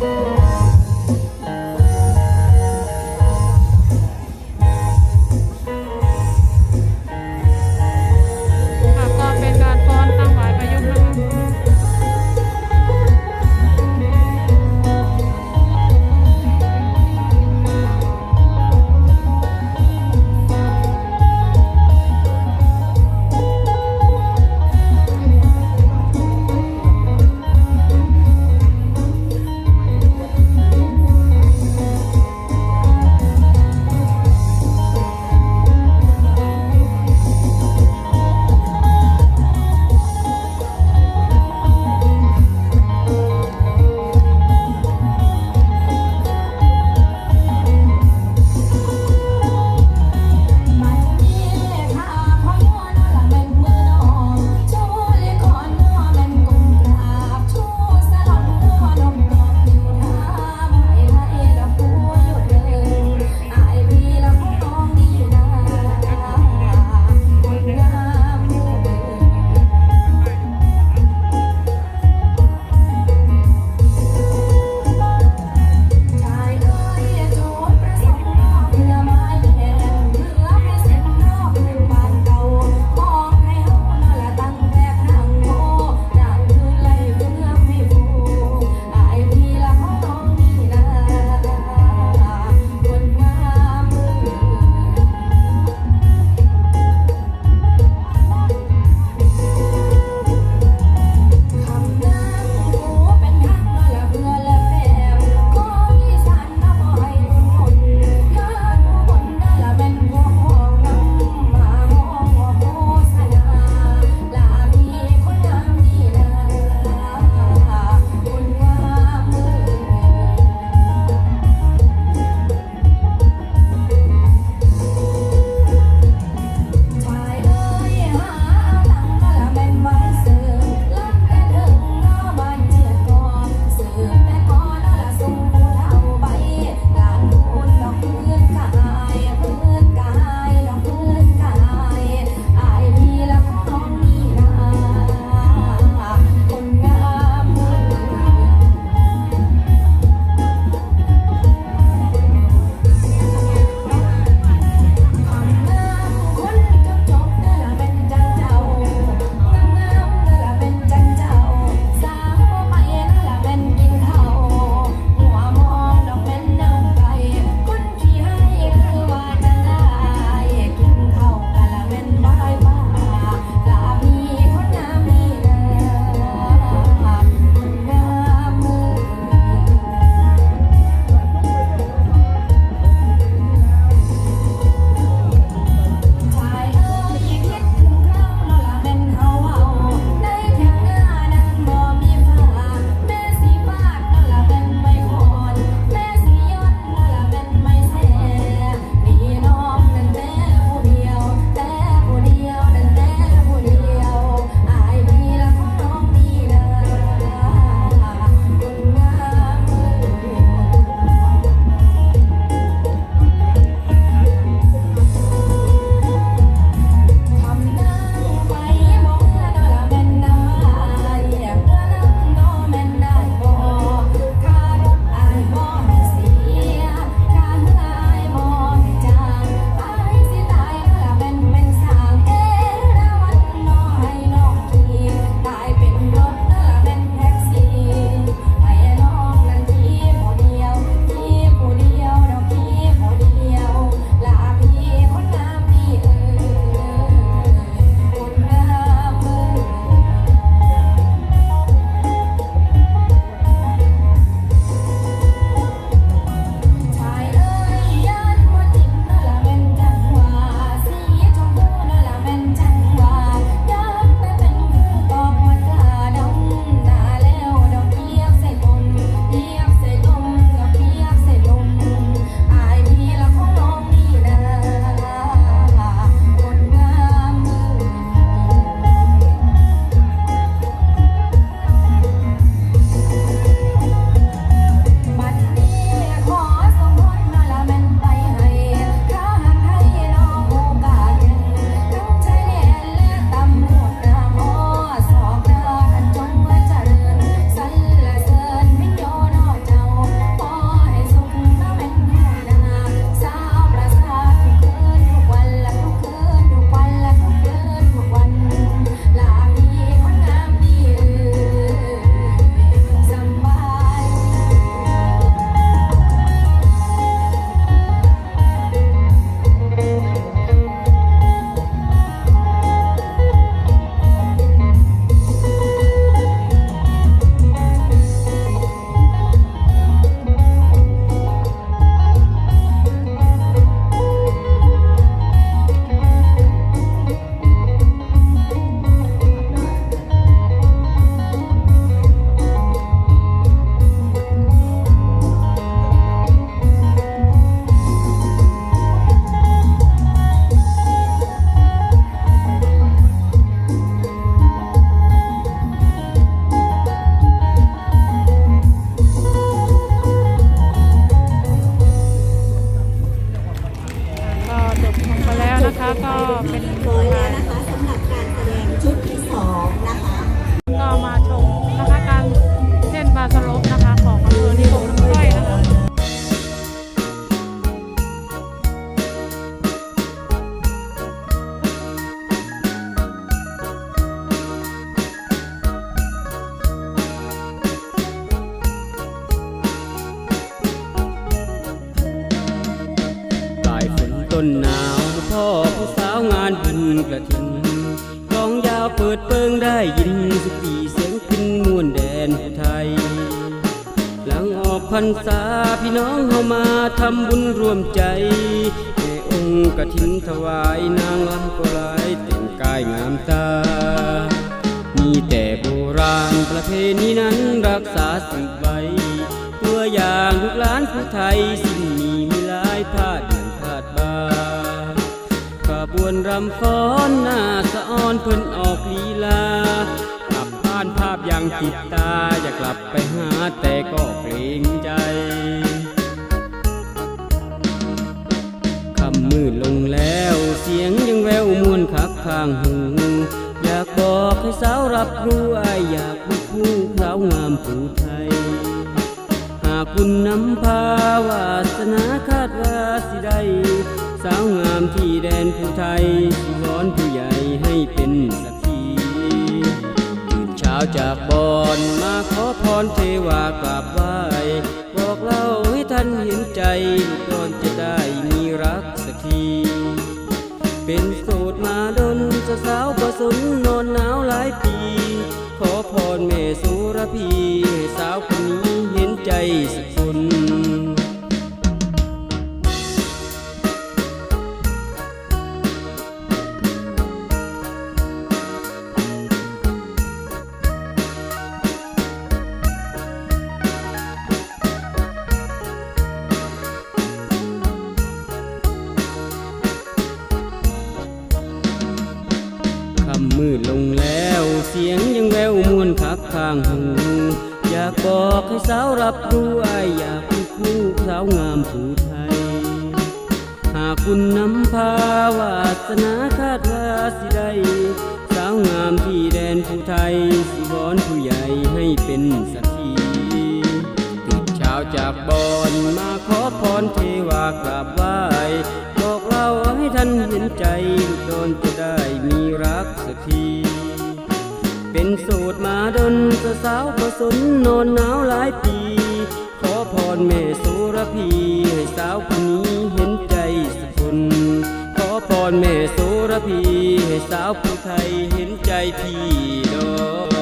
ค่ะ ต้นหนาวพ่อผู้สาวงานบุญกระถินกองยาวเปิดเปิงได้ยินสุปีเสียงพินมวนแดนไทย หลังออกพรรษาพี่น้องเฮามาทำบุญรวมใจแม่องค์กระถินถวายนางลำก็ลายแต่งกายงามตา มีแต่โบราณประเพณีนั้นรักษาสืบไว้ตัวอย่างลูกหลานผู้ไทยสิ้นมีมีหลายพาดาดบาขบวนรำฟ้อนหน้าสะออนเพิ่นออกลีลากลับบ้านภาพยังติดตาอยากกลับไปหาแต่ก็เกรงใจคำมืดลงแล้วเสียงยังแววมวนคักข้างหูอยากบอกให้สาวรับรู้อยอยากเป็นคู่สาวงามผู้ไทยหากคุณนำพาวาสนาคาดว่าสิได้าวงามที่แดนผู้ไทยสิวอนผู้ใหญ่ให้เป็นสักทีตื่นเช้าจากบอนมาขอพรเทวากราบไหว้บอกเล่าให้ท่านเห็นใจก่อนจะได้มีรักสักทีเป็นโสดมาดนจะสาวประสนนอนหนาวหลายปี ขอพรแม่สุรพีให้สาวคนนี้เห็นใจสัก มืดลงแล้วเสียงยังแววมวนคักข้างหูอยากบอกให้สาวรับรู้อายอยากเป็นคู่สาวงามผู้ไทย หากคุณนำพาวาสนาคาดว่าสิได้สาวงามที่แดนผู้ไทย สิวอนผู้ใหญ่ให้เป็นสักทีตื่นเช้าจากบอนมาขอพรเทวากราบไหว้บอกเล่าให้ท่านเห็นใจ ที เป็นสูตรมาดนจะสาวผสนนอนหนาวหลายปี ขอพรแม่สุรพีให้สาวคนนี้เห็นใจสักคนขอพรแม่สุรพีให้สาวผู้ไทยเห็นใจพี่ดอก